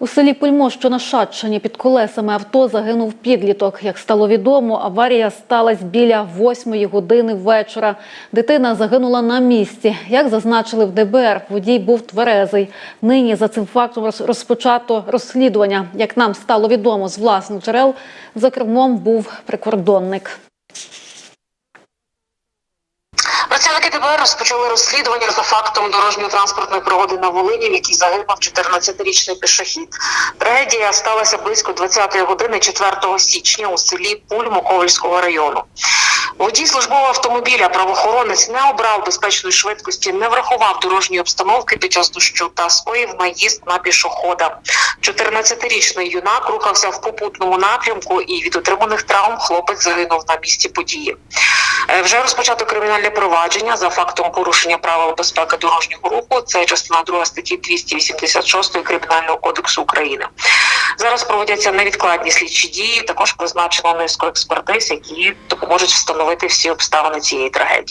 У селі Пульмо, що на Шатчині, під колесами авто загинув підліток. Як стало відомо, аварія сталася біля восьмої години вечора. Дитина загинула на місці. Як зазначили в ДБР, водій був тверезий. Нині за цим фактом розпочато розслідування. Як нам стало відомо з власних джерел, за кермом був прикордонник. Працівники ДБР розпочали розслідування за фактом дорожньо-транспортної пригоди на Волині, в якій загинув 14-річний пішохід. Трагедія сталася близько 20-ї години 4 січня у селі Пульмо Ковальського району. Водій службового автомобіля правоохоронець не обрав безпечної швидкості, не врахував дорожньої обстановки під час дощу та скоїв наїзд на пішохода. 14-річний юнак рухався в попутному напрямку, і від отриманих травм хлопець загинув на місці події. Е, Вже розпочато кримінальне провадження за фактом порушення правил безпеки дорожнього руху. Це частина 2 статті 286 Кримінального кодексу України. Зараз проводяться невідкладні слідчі дії. Також призначено низку експертиз, які допоможуть встановити всі обставини цієї трагедії.